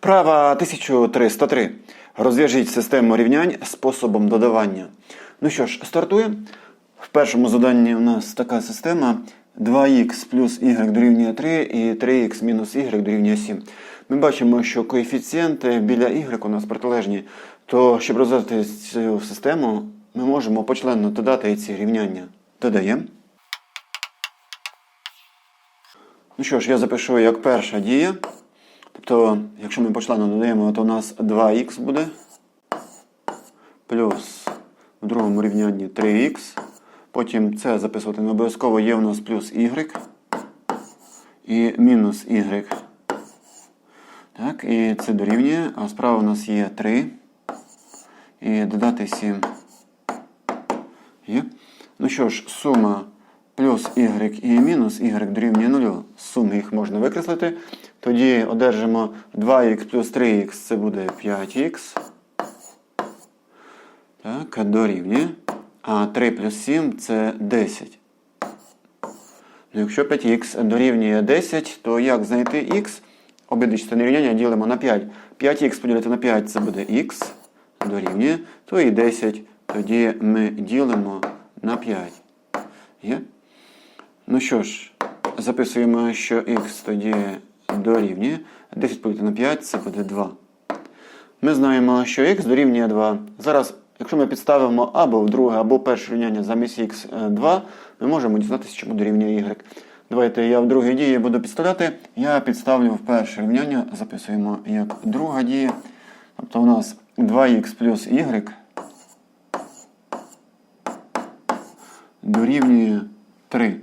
Вправа 1303. Розв'яжіть систему рівнянь способом додавання. Ну що ж, стартуємо. В першому заданні у нас така система 2х плюс y дорівнює 3 і 3х мінус y дорівнює 7. Ми бачимо, що коефіцієнти біля y у нас протилежні, то щоб розв'язати цю систему, ми можемо почленно додати ці рівняння. Додаємо. Ну що ж, я запишу як перша дія. Тобто, якщо ми почленно додаємо, то у нас 2х буде. Плюс в другому рівнянні 3х. Потім це записувати не обов'язково є у нас плюс y. І мінус y. Так, і це дорівнює. А справа у нас є 3. І додати 7. Є. Ну що ж, сума плюс y і мінус y дорівнює 0. З суми їх можна викреслити. Тоді одержимо 2х плюс 3х це буде 5х. Так, дорівнює. А 3 плюс 7 це 10. Ну, Якщо 5х дорівнює 10, то як знайти х? Обидві частини рівняння ділимо на 5. 5х поділити на 5 це буде х дорівнює, то і 10. Тоді ми ділимо на 5. Є? Ну що ж, записуємо, що х тоді дорівнює. 10 поділити на 5 це буде 2. Ми знаємо, що х дорівнює 2. Зараз, якщо ми підставимо або в друге, або перше рівняння замість х 2, ми можемо дізнатися, чому дорівнює y. Давайте я в другій дії буду підставляти. Я підставлю в перше рівняння, записуємо як друга дія. Тобто у нас 2х плюс y дорівнює 3.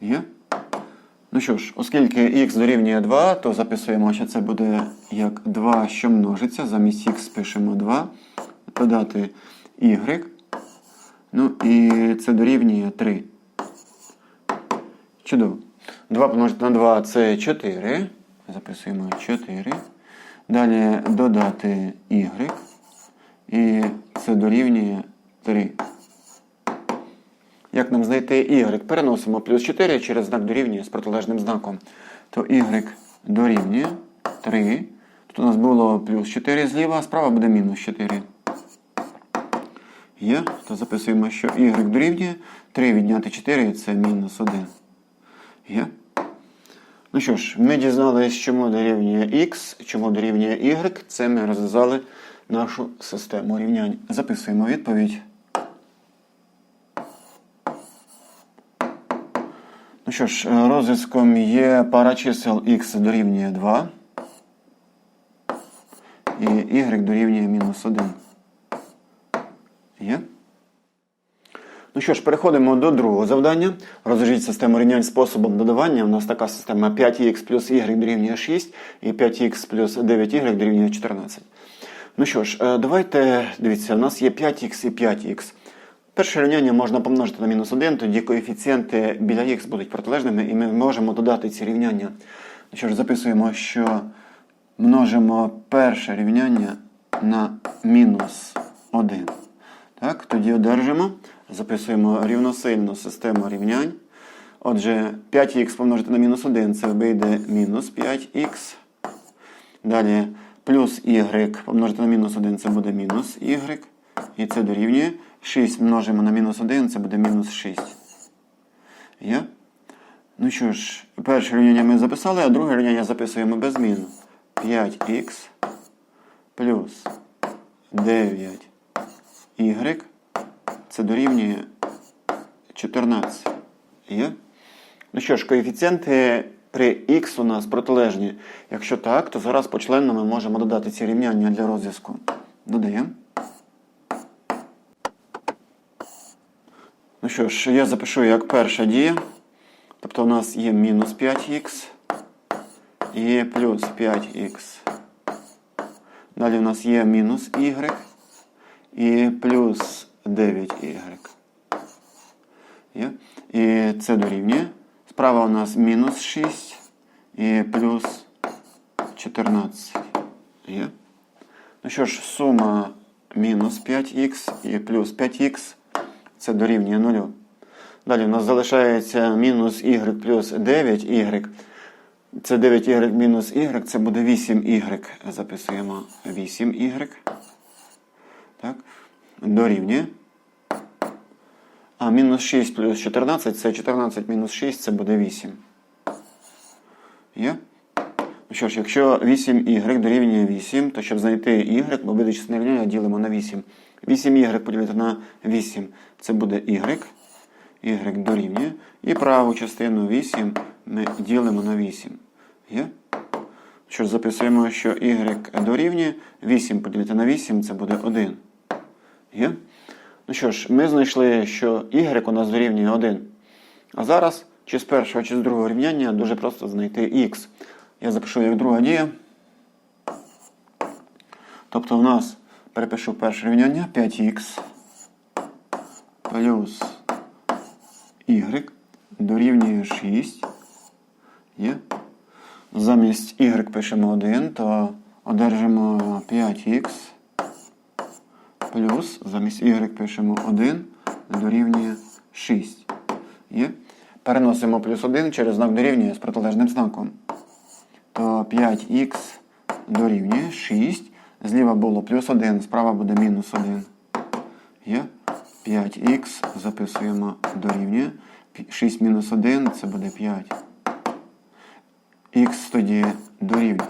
Є? Ну що ж, оскільки х дорівнює 2, то записуємо, що це буде як 2, що множиться. Замість х пишемо 2. Додати y. Ну і це дорівнює 3. Чудово. 2 помножити на 2 це 4. Записуємо 4. Далі додати y. І це дорівнює 3. Як нам знайти y? Переносимо плюс 4 через знак дорівнює з протилежним знаком. То y дорівнює 3. Тут у нас було плюс 4 зліва, а справа буде мінус 4. Є, то записуємо, що y дорівнює 3 відняти 4 це мінус 1. Є. Ну що ж, ми дізналися, чому дорівнює x, чому дорівнює y. Це ми розв'язали нашу систему рівнянь. Записуємо відповідь. Ну що ж, розв'язком є пара чисел x дорівнює 2 і y дорівнює мінус 1. Є? Ну що ж, переходимо до другого завдання. Розв'яжіть систему рівнянь способом додавання. У нас така система 5х плюс y дорівнює 6 і 5х плюс 9y дорівнює 14. Ну що ж, е, давайте, дивіться, у нас є 5х і 5х. Перше рівняння можна помножити на мінус 1, тоді коефіцієнти біля х будуть протилежними, і ми можемо додати ці рівняння. Що ж, записуємо, що множимо перше рівняння на мінус 1. Так, тоді одержимо, записуємо рівносильну систему рівнянь. Отже, 5х помножити на мінус 1 це вийде мінус 5х. Далі плюс y помножити на мінус 1 це буде мінус y. І це дорівнює. 6 множимо на мінус 1, це буде мінус 6. Є? Ну що ж, перше рівняння ми записали, а друге рівняння записуємо без змін. 5х плюс 9y. Це дорівнює 14. Є? Ну що ж, коефіцієнти при х у нас протилежні. Якщо так, то зараз почленно ми можемо додати ці рівняння для розв'язку. Додаємо. Ну що ж, я запишу як перша дія. Тобто у нас є мінус 5х і плюс 5х. Далі у нас є мінус y і плюс 9y. Є? І це дорівнює. Справа у нас мінус 6 і плюс 14. Є? Ну що ж, сума мінус 5х і плюс 5х. Це дорівнює 0. Далі у нас залишається мінус y плюс 9y. Це 9y мінус y, це буде 8y. Записуємо 8y. Так. Дорівнює. А мінус 6 плюс 14 це 14 мінус 6, це буде 8. Є? Ну що ж, якщо 8y дорівнює 8, то щоб знайти y, бо буде численне рівняння, ділимо на 8. 8y поділити на 8, це буде y. y дорівнює. І праву частину 8 ми ділимо на 8. Є? Що ж, записуємо, що y дорівнює 8 поділити на 8, це буде 1. Є? Ну що ж, ми знайшли, що y у нас дорівнює 1. А зараз, чи з першого, чи з другого рівняння, дуже просто знайти x. Я запишу як друга дія. Тобто в нас перепишу перше рівняння 5х плюс y дорівнює 6. Є. Замість y пишемо 1, то одержимо 5х плюс замість y пишемо 1 дорівнює 6. Є. Переносимо плюс 1 через знак дорівнює з протилежним знаком. То 5х дорівнює 6. Зліва було плюс 1, справа буде мінус 1. Є. 5х записуємо дорівнює. 6 мінус 1 це буде 5. Х тоді дорівнює.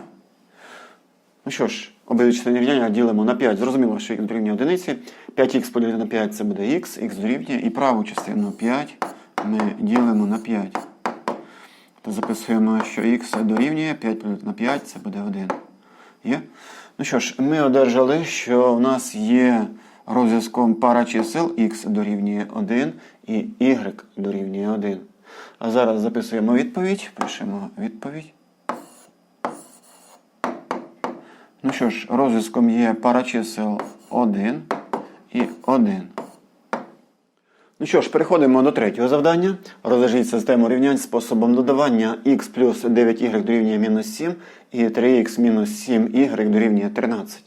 Ну що ж, обидві частини рівняння ділимо на 5. Зрозуміло, що х дорівнює одиниці. 5х поділити на 5 це буде х, х дорівнює. І праву частину 5 ми ділимо на 5. То записуємо, що х дорівнює 5 поділити на 5 це буде 1. Є? Ну що ж, ми одержали, що в нас є розв'язком пара чисел х дорівнює 1 і y дорівнює 1. А зараз записуємо відповідь, пишемо відповідь. Ну що ж, розв'язком є пара чисел 1 і 1. Ну що ж, переходимо до третього завдання. Розв'яжіть систему рівнянь способом додавання х плюс 9y дорівнює мінус 7 і 3х мінус 7y дорівнює 13.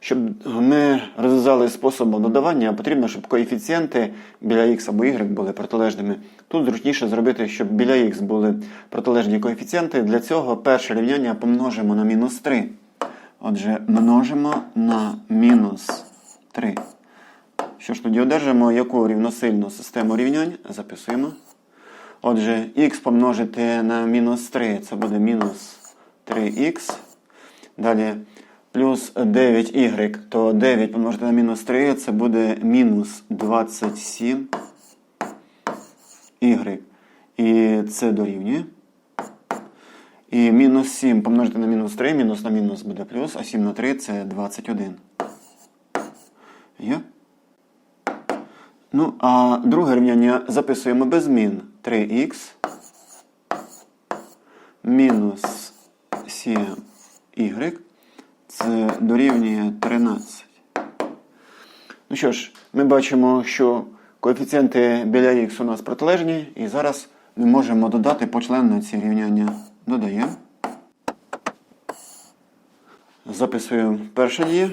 Щоб ми розв'язали способом додавання, потрібно, щоб коефіцієнти біля x або y були протилежними. Тут зручніше зробити, щоб біля x були протилежні коефіцієнти. Для цього перше рівняння помножимо на мінус 3. Отже, множимо на мінус 3. Що ж тоді одержимо, яку рівносильну систему рівнянь? Записуємо. Отже, х помножити на мінус 3 це буде мінус 3х. Далі плюс 9y, то 9 помножити на мінус 3 це буде мінус 27 y. І це дорівнює. І мінус 7 помножити на мінус 3, мінус на мінус буде плюс, а 7 на 3 це 21. Є? Ну, а друге рівняння записуємо без змін. 3х мінус 7y. Це дорівнює 13. Ну що ж, ми бачимо, що коефіцієнти біля х у нас протилежні, і зараз ми можемо додати почленно ці рівняння. Додаємо. Записуємо перше діє.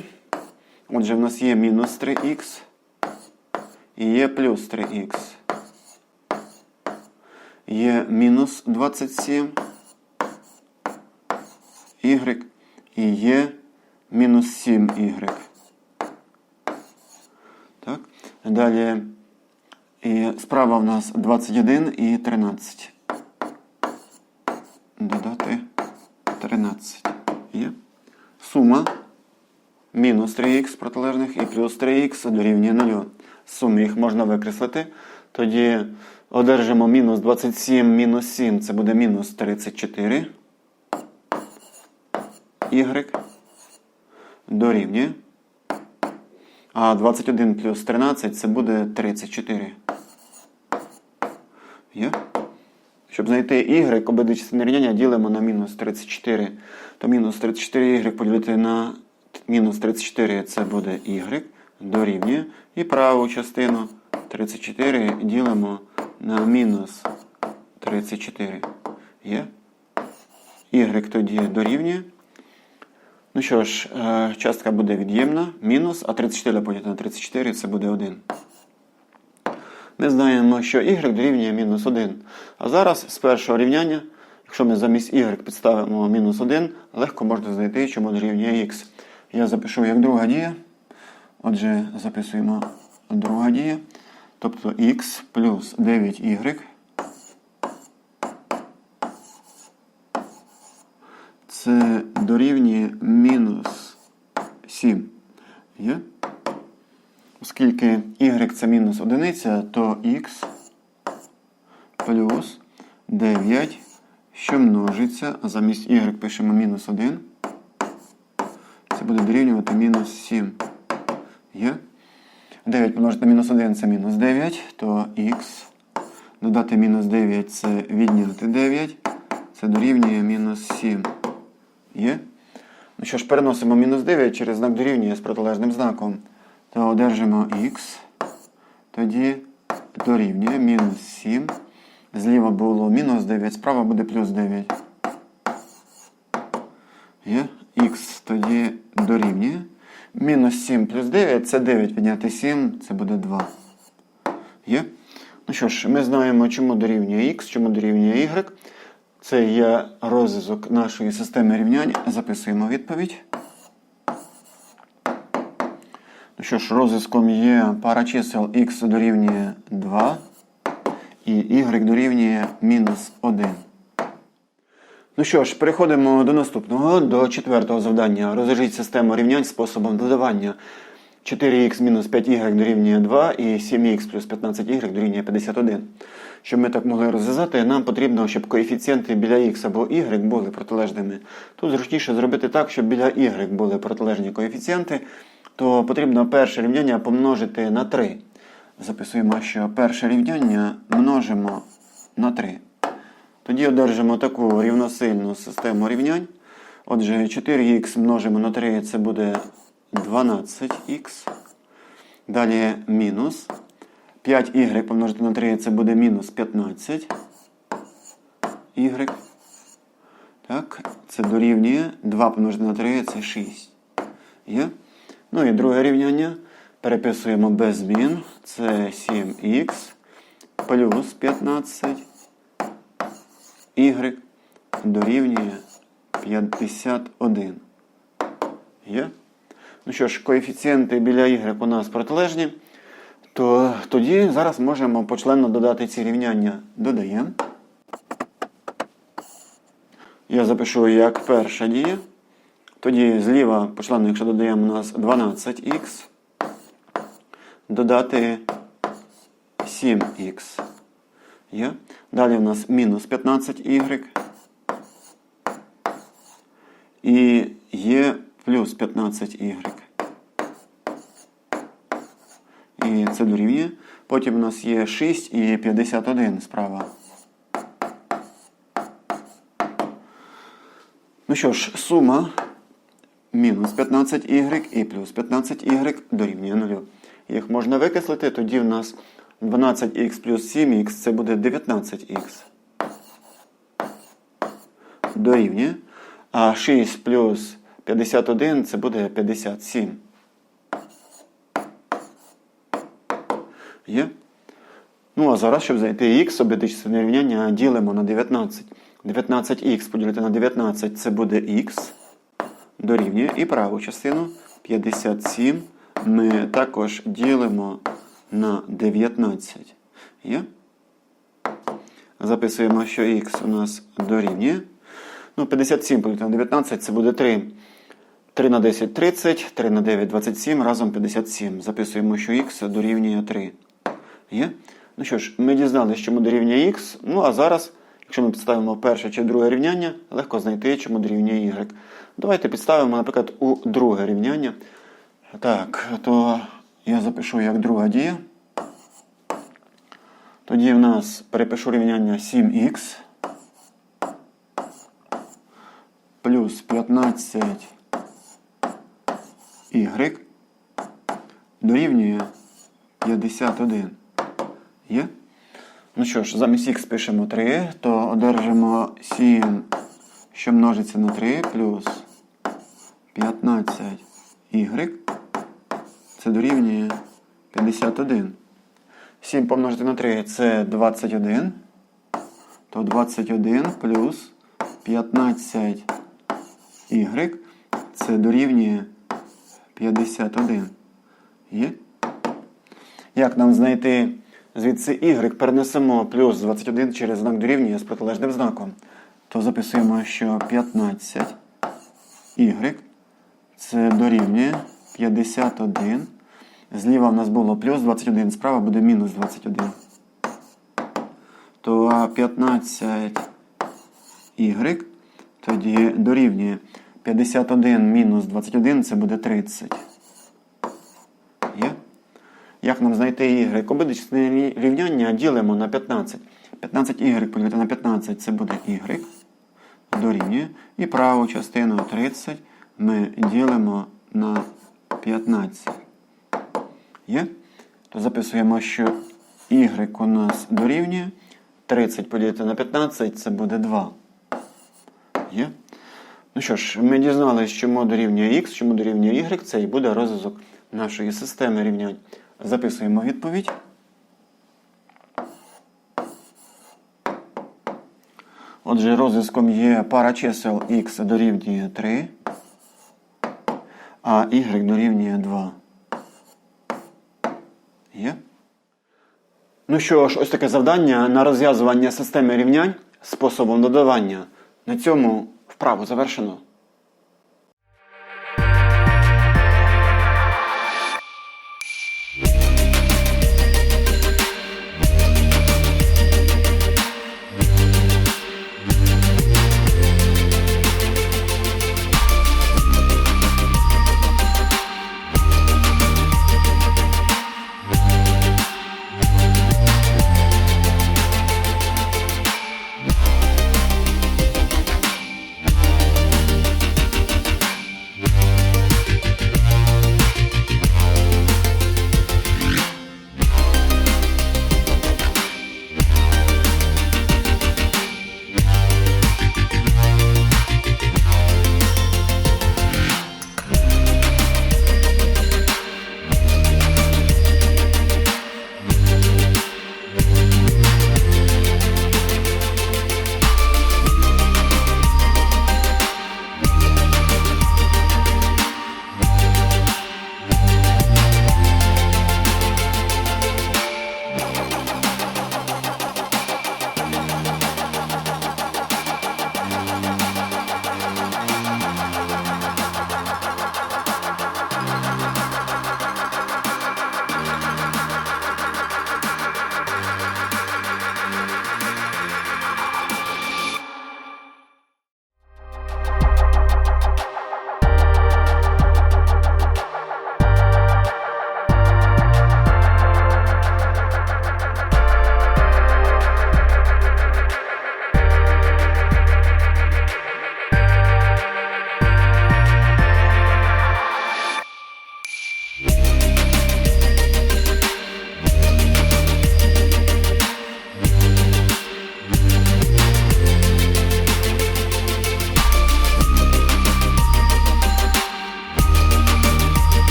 Отже, в нас є мінус 3х і є плюс 3х. Є мінус 27 y і є мінус 7 y. Так. Далі і справа в нас 21 і 13. Додати 13. Є. Сума мінус 3х протилежних і плюс 3х дорівнює 0. З суми їх можна викреслити. Тоді одержимо мінус 27 мінус 7, це буде мінус 34. Y дорівнює. А 21 плюс 13 це буде 34. Є? Щоб знайти y, обидві частини рівняння ділимо на мінус 34. То мінус 34y поділити на мінус 34 це буде y дорівнює. І праву частину 34 ділимо на мінус 34. Є? Y тоді дорівнює. Ну що ж, е, частка буде від'ємна, мінус, а 34 поділити на 34 це буде 1. Ми знаємо, що y дорівнює мінус 1. А зараз з першого рівняння, Якщо ми замість y підставимо мінус 1, легко можна знайти, чому дорівнює x. Я запишу як друга дія. Отже, записуємо друга дія. Тобто x плюс 9y. Це дорівнює мінус 7. Є? Оскільки y це мінус одиниця, то x плюс 9, що множиться, замість y пишемо мінус 1. Буде дорівнювати мінус 7. Є? 9 помножити на мінус 1 це мінус 9, то х. Додати мінус 9 це відняти 9. Це дорівнює мінус 7. Є? Ну що ж, переносимо мінус 9 через знак дорівнює з протилежним знаком. То одержимо х. Тоді дорівнює мінус 7. Зліва було мінус 9, справа буде плюс 9. Є? Х тоді дорівнює. Мінус 7 плюс 9 це 9 відняти 7, це буде 2. Є? Ну що ж, ми знаємо, чому дорівнює х, чому дорівнює y. Це є розв'язок нашої системи рівнянь. Записуємо відповідь. Ну що ж, розв'язком є пара чисел х дорівнює 2 і y дорівнює мінус 1. Ну що ж, переходимо до наступного, до четвертого завдання. Розв'яжіть систему рівнянь способом додавання. 4х мінус 5y дорівнює 2 і 7х плюс 15y дорівнює 51. Щоб ми так могли розв'язати, нам потрібно, щоб коефіцієнти біля x або y були протилежними. Тут зручніше зробити так, щоб біля y були протилежні коефіцієнти, то потрібно перше рівняння помножити на 3. Записуємо, що перше рівняння множимо на 3. Тоді одержимо таку рівносильну систему рівнянь. Отже, 4х множимо на 3 це буде 12х. Далі мінус. 5y помножити на 3 це буде мінус 15. Y. Так, це дорівнює. 2 помножити на 3 це 6. Є? Ну і друге рівняння. Переписуємо без змін. Це 7х плюс 15 y дорівнює 51. Є? Ну що ж, коефіцієнти біля y у нас протилежні, то тоді зараз можемо почленно додати ці рівняння. Додаємо. Я запишу як перша дія. Тоді зліва почленно, якщо додаємо у нас 12х, додати 7х. Є. Далі у нас мінус 15y. І є плюс 15y. І це дорівнює. Потім у нас є 6 і 51 справа. Ну що ж, сума мінус 15y і плюс 15y дорівнює 0. Їх можна викреслити, тоді в нас 12х плюс 7х це буде 19х. Дорівнює. А 6 плюс 51 це буде 57. Є? Ну, а зараз, щоб знайти х, обидичне рівняння ділимо на 19. 19х поділити на 19 це буде х. Дорівнює. І праву частину 57 ми також ділимо на 19. Є? Записуємо, що х у нас дорівнює. Ну, 57 поділити на 19 це буде 3. 3 на 10 30, 3 на 9 27, разом 57. Записуємо, що х дорівнює 3. Є? Ну що ж, ми дізналися, чому дорівнює х. Ну, а зараз, якщо ми підставимо перше чи друге рівняння, легко знайти, чому дорівнює y. Давайте підставимо, наприклад, у друге рівняння. Так, то я запишу як друга дія. Тоді в нас перепишу рівняння 7х плюс 15 y дорівнює 51. Є? Ну що ж, замість х пишемо 3, то одержимо 7, що множиться на 3, плюс 15 y. Це дорівнює 51. 7 помножити на 3 це 21. То 21 плюс 15y це дорівнює 51. Є? Як нам знайти звідси y перенесемо плюс 21 через знак дорівнює з протилежним знаком? То записуємо, що 15 y це дорівнює 51. Зліва в нас було плюс 21, справа буде мінус 21. То 15 y тоді дорівнює 51 мінус 21 це буде 30. Є? Як нам знайти y? Обидичне рівняння ділимо на 15. 15y поділити на 15 це буде y. Дорівнює. І праву частину 30 ми ділимо на 15. Є? То записуємо, що y у нас дорівнює. 30 поділити на 15 це буде 2. Є? Ну що ж, ми дізналися, чому дорівнює x, чому дорівнює y, це і буде розв'язок нашої системи рівнянь. Записуємо відповідь. Отже, розв'язком є пара чисел x дорівнює 3, а y дорівнює 2. Є? Ну що ж, ось таке завдання на розв'язування системи рівнянь способом додавання. На цьому вправу завершено.